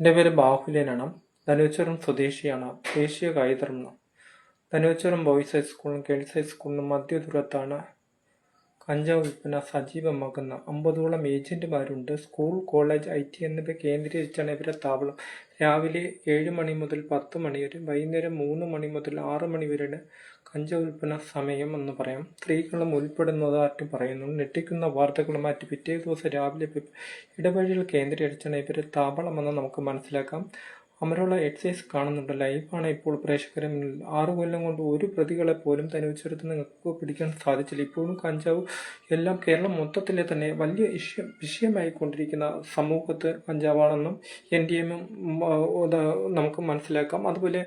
എന്റെ പേര് ബാഹുല്യനാണ് ധനുച്ചുരം സ്വദേശിയാണ്. ദേശീയ കായികർമ്മ ധനുച്ചുരം ബോയ്സ് ഹൈസ്കൂളിലും ഗേൾസ് ഹൈസ്കൂളിലും മധ്യദൂരത്താണ്. കഞ്ചാവ് വിൽപ്പന സജീവമാക്കുന്ന അമ്പതോളം ഏജന്റുമാരുണ്ട് സ്കൂൾ കോളേജ് ഐ ടി എന്നിവ കേന്ദ്രീകരിച്ചാണ് ഇവരെ താവളം. രാവിലെ ഏഴ് മണി മുതൽ പത്ത് മണി വരെ വൈകുന്നേരം മൂന്ന് മണി മുതൽ ആറ് മണി വരെയാണ് കഞ്ചാവ് വിൽപ്പന സമയം എന്ന് പറയാം. സ്ത്രീകളും ഉൾപ്പെടുന്നതായിട്ട് പറയുന്നു. ഞെട്ടിക്കുന്ന വാർത്തകളും മാറ്റി പിറ്റേ ദിവസം രാവിലെ ഇടവഴികൾ കേന്ദ്രീകരിച്ചാണ് ഇവർ താപളമെന്ന് നമുക്ക് മനസ്സിലാക്കാം. അമരോള എക്സൈസ് കാണുന്നുണ്ട്. ലൈഫാണ് ഇപ്പോൾ പ്രേക്ഷകരെ മുന്നിൽ ആറു കൊല്ലം കൊണ്ട് ഒരു പ്രതികളെ പോലും തനുവച്ചെടുത്ത് നിങ്ങൾക്ക് പിടിക്കാൻ സാധിച്ചില്ല. ഇപ്പോഴും കഞ്ചാവ് എല്ലാം കേരളം മൊത്തത്തിലെ തന്നെ വലിയ ഇഷ്യ വിഷയമായിക്കൊണ്ടിരിക്കുന്ന സമൂഹത്ത് കഞ്ചാവാണെന്നും എൻ ഡി എമ്മും നമുക്ക് മനസ്സിലാക്കാം. അതുപോലെ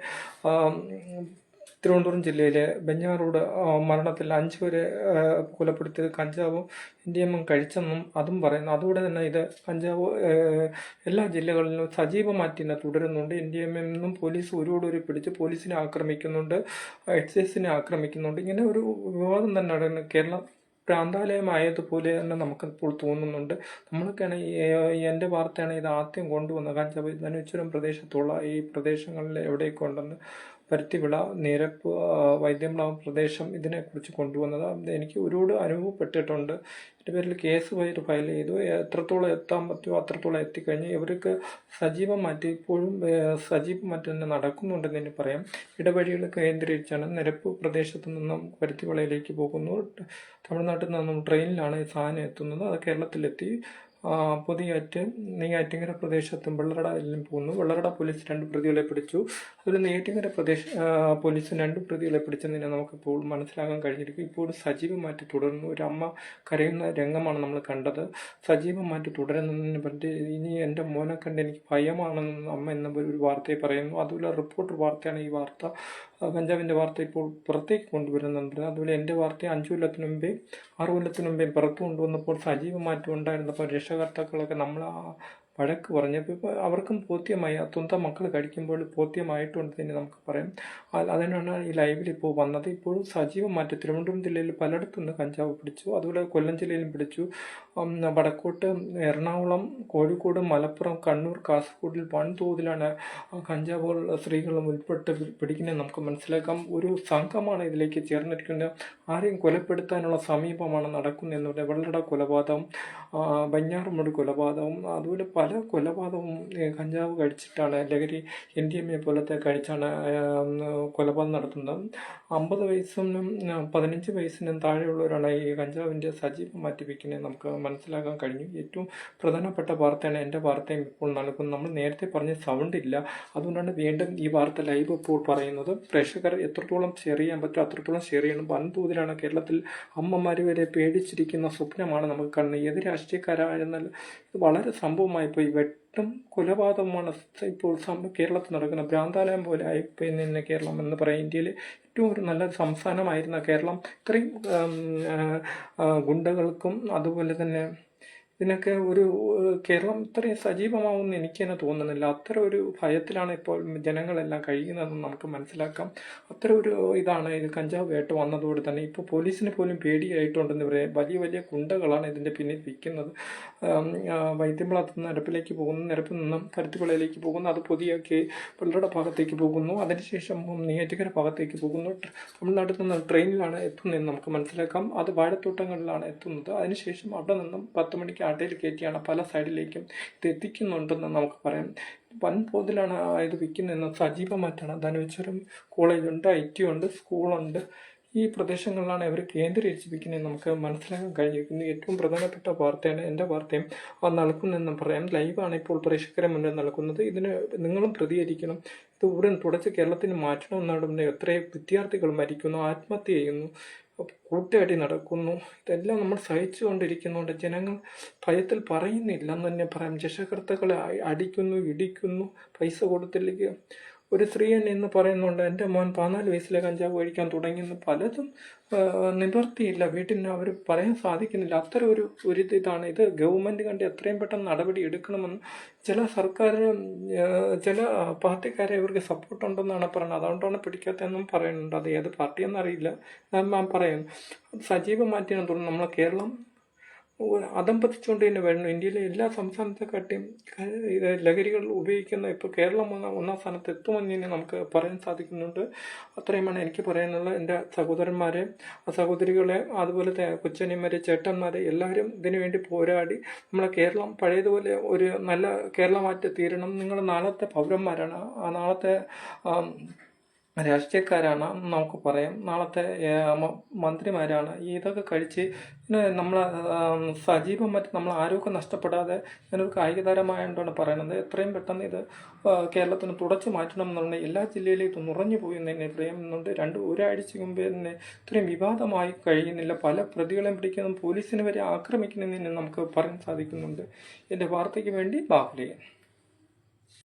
തിരുവനന്തപുരം ജില്ലയിലെ ബെഞ്ഞാറോട് മരണത്തിൽ അഞ്ച് പേരെ കൊലപ്പെടുത്തിയത് കഞ്ചാവും ഇന്ത്യയും കഴിച്ചെന്നും അതും പറയുന്നു. അതുകൂടെ തന്നെ ഇത് കഞ്ചാവ് എല്ലാ ജില്ലകളിലും സജീവമായി തന്നെ തുടരുന്നുണ്ട്. ഇന്ത്യയും പോലീസ് ഒരുവോടൊരു പിടിച്ച് പോലീസിനെ ആക്രമിക്കുന്നുണ്ട് എക്സൈസിനെ ആക്രമിക്കുന്നുണ്ട്. ഇങ്ങനെ ഒരു വിവാദം തന്നെ നടക്കുന്നത് കേരളം പ്രാന്താലയമായതുപോലെ തന്നെ നമുക്കിപ്പോൾ തോന്നുന്നുണ്ട്. ഈ എന്റെ വാർത്തയാണ് ഇത് ആദ്യം കൊണ്ടുവന്നത്. കഞ്ചാവ് ധനുച്ചുരം പ്രദേശത്തുള്ള ഈ പ്രദേശങ്ങളിൽ എവിടെയൊക്കെ ഉണ്ടെന്ന് പരുത്തിവിള നിരപ്പ് വൈദ്യംപ്ലാവ് പ്രദേശം ഇതിനെക്കുറിച്ച് കൊണ്ടുവന്നത്. എനിക്ക് ഒരുപാട് അനുഭവപ്പെട്ടിട്ടുണ്ട്. എന്റെ പേരിൽ കേസ് ഫയൽ ഫയൽ ചെയ്തു. എത്രത്തോളം എത്താൻ പറ്റുമോ അത്രത്തോളം എത്തിക്കഴിഞ്ഞ് ഇവർക്ക് സജീവം മാറ്റി ഇപ്പോഴും സജീവം സജീവമായിട്ട് തന്നെ നടക്കുന്നുണ്ടെന്ന് തന്നെ പറയാം. ഇടവഴികൾ കേന്ദ്രീകരിച്ചാണ് നിരപ്പ് പ്രദേശത്തു നിന്നും പരുത്തിവിളയിലേക്ക് പോകുന്നു. തമിഴ്നാട്ടിൽ നിന്നും ട്രെയിനിലാണ് ഈ സാധനം എത്തുന്നത്. അത് കേരളത്തിലെത്തി. പൊതിയാറ്റ് നെയ്യാറ്റിങ്ങര പ്രദേശത്തും എല്ലാം പോകുന്നു. വെള്ളറട പോലീസ് രണ്ട് പ്രതികളെ പിടിച്ചു. അതിൽ നെയ്യാറ്റിങ്ങര പ്രദേശ പോലീസ് രണ്ട് പ്രതികളെ പിടിച്ചതിനെ നമുക്കിപ്പോൾ മനസ്സിലാക്കാൻ കഴിഞ്ഞിരിക്കും. ഇപ്പോഴും സജീവമായിട്ട് തുടരുന്നു. ഒരു അമ്മ കരയുന്ന രംഗമാണ് നമ്മൾ കണ്ടത്. സജീവമായിട്ട് തുടരുന്നതിനെ പറ്റി ഇനി എന്റെ മോനെ കണ്ട് എനിക്ക് ഭയമാണെന്ന് അമ്മ എന്ന ഒരു വാർത്തയെ പറയുന്നു. അതുപോലെ റിപ്പോർട്ടർ വാർത്തയാണ് ഈ വാർത്ത. ആ, കഞ്ചാവിന്റെ വാർത്ത ഇപ്പോൾ പുറത്തേക്ക് കൊണ്ടുവരുന്നുണ്ട്. അതുപോലെ എന്റെ വാർത്ത അഞ്ചു കൊല്ലത്തിന് മുമ്പേ ആറു കൊല്ലത്തിന് മുമ്പേ പുറത്തു കൊണ്ടുവന്നപ്പോൾ സജീവമാറ്റം ഉണ്ടായിരുന്നപ്പോൾ രക്ഷകർത്താക്കളൊക്കെ നമ്മൾ വഴക്ക് പറഞ്ഞപ്പോൾ ഇപ്പോൾ അവർക്കും ബോധ്യമായി. ആ മക്കൾ കഴിക്കുമ്പോൾ ബോധ്യമായിട്ടുണ്ട് തന്നെ നമുക്ക് പറയാം. അത് അതിനാണ് ഈ ലൈവിൽ ഇപ്പോൾ വന്നത്. ഇപ്പോഴും സജീവമാറ്റം തിരുവനന്തപുരം ജില്ലയിൽ പലയിടത്തു നിന്ന് കഞ്ചാവ് പിടിച്ചു. അതുപോലെ കൊല്ലം ജില്ലയിലും പിടിച്ചു. വടക്കോട്ട് എറണാകുളം കോഴിക്കോട് മലപ്പുറം കണ്ണൂർ കാസർഗോഡിൽ വൻതോതിലാണ് കഞ്ചാവ് സ്ത്രീകളും ഉൾപ്പെട്ട് പിടിക്കുന്നത് നമുക്ക് മനസ്സിലാക്കാം. ഒരു സംഘമാണ് ഇതിലേക്ക് ചേർന്നിരിക്കുന്നത്. ആരെയും കൊലപ്പെടുത്താനുള്ള സമീപമാണ് നടക്കുന്നത് എന്നുള്ളത് വെള്ളട കൊലപാതകം ബഞ്ഞാറുമൂട് കൊലപാതകം അതുപോലെ പല കൊലപാതകവും ഏ, കഞ്ചാവ് കഴിച്ചിട്ടാണ് ലഹരി എൻ ഡി എം എ പോലത്തെ കഴിച്ചാണ് കൊലപാതകം നടത്തുന്നത്. അമ്പത് വയസ്സിനും പതിനഞ്ച് വയസ്സിനും താഴെയുള്ളവരാണ് ഈ കഞ്ചാവിന്റെ സജീവം മാറ്റി വയ്ക്കുന്നത് നമുക്ക് മനസ്സിലാക്കാൻ കഴിഞ്ഞു. ഏറ്റവും പ്രധാനപ്പെട്ട വാർത്തയാണ് എന്റെ വാർത്തയും ഇപ്പോൾ നൽകുന്നത്. നമ്മൾ നേരത്തെ പറഞ്ഞ സൗണ്ട് ഇല്ല. അതുകൊണ്ടാണ് വീണ്ടും ഈ വാർത്ത ലൈവ് ഇപ്പോൾ പറയുന്നത്. പ്രേക്ഷകർ എത്രത്തോളം ഷെയർ ചെയ്യാൻ പറ്റും അത്രത്തോളം ഷെയർ ചെയ്യണം. വൻതോതിലാണ് കേരളത്തിൽ അമ്മമാർ വരെ പേടിച്ചിരിക്കുന്ന സ്വപ്നമാണ് നമുക്ക് കാണുന്നത്. ഏത് രാഷ്ട്രീയക്കാരായിരുന്നാലും ഇത് വളരെ സംഭവമായിപ്പോയി വെട്ടും കൊലപാതകമാണ് ഇപ്പോൾ കേരളത്തിൽ നടക്കുന്ന ഭ്രാന്താലയം പോലെ ആയിപ്പോയി നിന്ന് കേരളം എന്ന് പറയാം. ഇന്ത്യയിൽ ഏറ്റവും ഒരു നല്ല സംസ്ഥാനമായിരുന്ന കേരളം. ഇത്രയും ഗുണ്ടകൾക്കും അതുപോലെ തന്നെ ഇതിനൊക്കെ ഒരു കേരളം ഇത്രയും സജീവമാവുമെന്ന് എനിക്ക് തന്നെ തോന്നുന്നില്ല. അത്ര ഒരു ഭയത്തിലാണ് ഇപ്പോൾ ജനങ്ങളെല്ലാം കഴിയുന്നതെന്ന് നമുക്ക് മനസ്സിലാക്കാം. അത്ര ഒരു ഇതാണ് ഇത് കഞ്ചാവ് വേട്ട വന്നതോടെ തന്നെ. ഇപ്പോൾ പോലീസിന് പോലും പേടിയായിട്ടുണ്ടെന്ന് പറയാം വലിയ വലിയ കുണ്ടകളാണ് ഇതിന്റെ പിന്നിൽ വിൽക്കുന്നത് വൈദ്യംകുളത്ത് നിന്ന് നിരപ്പിലേക്ക് പോകുന്നു നിരപ്പിൽ നിന്നും കരുത്തുവിളയിലേക്ക് പോകുന്നു അത് പുതിയൊക്കെ പിള്ളയുടെ ഭാഗത്തേക്ക് പോകുന്നു അതിനുശേഷം നെയ്യാറ്റിക്കര ഭാഗത്തേക്ക് പോകുന്നു. തമിഴ്നാട്ടിൽ നിന്ന് ട്രെയിനിലാണ് എത്തുന്നതെന്ന് നമുക്ക് മനസ്സിലാക്കാം. അത് വാഴത്തോട്ടങ്ങളിലാണ് എത്തുന്നത്. അതിനുശേഷം അവിടെ നിന്നും പത്ത് മണിക്ക് ആട്ടയിൽ കയറ്റിയാണ് പല സൈഡിലേക്കും ഇത് എത്തിക്കുന്നുണ്ടെന്ന് നമുക്ക് പറയാം. വൻപോതിലാണ് ഇത് വിൽക്കുന്നതെന്ന് സജീവമായിട്ടാണ്. ധനുവച്ചരം കോളേജുണ്ട് ഐ ടി ഉണ്ട് സ്കൂളുണ്ട് ഈ പ്രദേശങ്ങളിലാണ് ഇവർ കേന്ദ്രീകരിച്ച് വിൽക്കുന്നത് നമുക്ക് മനസ്സിലാക്കാൻ കഴിഞ്ഞിരിക്കുന്നത് ഏറ്റവും പ്രധാനപ്പെട്ട വാർത്തയാണ് എന്റെ വാർത്തയും അത് നൽകുന്നതെന്ന് പറയാം. ലൈവാണ് ഇപ്പോൾ പ്രേക്ഷകരെ മുന്നിൽ നൽകുന്നത്. ഇതിന് നിങ്ങളും പ്രതികരിക്കണം. ഇത് ഉടൻ തുടച്ച് കേരളത്തിന് മാറ്റണമെന്നാണ്. എത്രയോ വിദ്യാർത്ഥികൾ മരിക്കുന്നു ആത്മഹത്യ ചെയ്യുന്നു. കൂട്ടയടി നടക്കുന്നു. ഇതെല്ലാം നമ്മൾ സഹിച്ചുകൊണ്ടിരിക്കുന്നുണ്ട് ജനങ്ങൾ ഭയത്തിൽ പറയുന്നില്ല എന്ന് തന്നെ പറയാം. രക്ഷകർത്താക്കളെ അടിക്കുന്നു ഇടിക്കുന്നു പൈസ കൊടുത്തില്ലെങ്കിൽ ഒരു സ്ത്രീ തന്നെ ഇന്ന് പറയുന്നുണ്ട് എന്റെ മോൻ പതിനാല് വയസ്സിലെ കഞ്ചാവ് കഴിക്കാൻ തുടങ്ങിയെന്ന് പലതും നിവർത്തിയില്ല. വീട്ടിന് അവർ പറയാൻ സാധിക്കുന്നില്ല. അത്തരം ഒരു ഒരു ഇതാണ്. ഇത് ഗവൺമെന്റ് കണ്ട് എത്രയും പെട്ടെന്ന് നടപടി എടുക്കണമെന്ന് ചില സർക്കാർ ചില പാർട്ടിക്കാരെ ഇവർക്ക് സപ്പോർട്ടുണ്ടെന്നാണ് പറയുന്നത്. അതുകൊണ്ടാണ് പിടിക്കാത്തതെന്നും പറയുന്നുണ്ട്. അത് ഏത് പാർട്ടിയെന്നറിയില്ല ഞാൻ പറയാം സജീവമാറ്റിയാണ് തോന്നുന്നു നമ്മളെ കേരളം അതമ്പതിച്ചുകൊണ്ട് തന്നെ വരണം. ഇന്ത്യയിലെ എല്ലാ സംസ്ഥാനത്തെക്കാട്ടിയും ലഹരികൾ ഉപയോഗിക്കുന്ന ഇപ്പോൾ കേരളം ഒന്നാം സ്ഥാനത്ത് എത്തുമെന്ന് തന്നെ നമുക്ക് പറയാൻ സാധിക്കുന്നുണ്ട്. അത്രയുമാണ് എനിക്ക് പറയാനുള്ളത്. എന്റെ സഹോദരന്മാരെ സഹോദരികളെ അതുപോലെ കൊച്ചനിയന്മാരെ ചേട്ടന്മാരെ എല്ലാവരും ഇതിനു വേണ്ടി പോരാടി. നമ്മളെ കേരളം പഴയതുപോലെ ഒരു നല്ല കേരളമായിട്ട് തീരണം. നിങ്ങൾ നാളത്തെ പൗരന്മാരാണ്. ആ നാളത്തെ രാഷ്ട്രീയക്കാരാണ് നമുക്ക് പറയാം. നാളത്തെ മന്ത്രിമാരാണ്. ഇതൊക്കെ കഴിച്ച് നമ്മൾ സജീവം മറ്റ് നമ്മൾ ആരോഗ്യം നഷ്ടപ്പെടാതെ ഞാനൊരു കായിക പറയുന്നത് എത്രയും പെട്ടെന്ന് ഇത് കേരളത്തിന് തുടച്ചു മാറ്റണം എന്നുള്ള എല്ലാ ജില്ലയിലും ഇത് നുറഞ്ഞു പോയി തന്നെ പറയുന്നുണ്ട് രണ്ട് ഒരാഴ്ച മുമ്പേ തന്നെ ഇത്രയും വിവാദമായി കഴിയുന്നില്ല. പല പ്രതികളെയും പിടിക്കുന്നതും പോലീസിനെ വരെ ആക്രമിക്കുന്നതിന് നമുക്ക് പറയാൻ സാധിക്കുന്നുണ്ട്. എന്റെ വാർത്തയ്ക്ക് വേണ്ടി ബാഹുലയൻ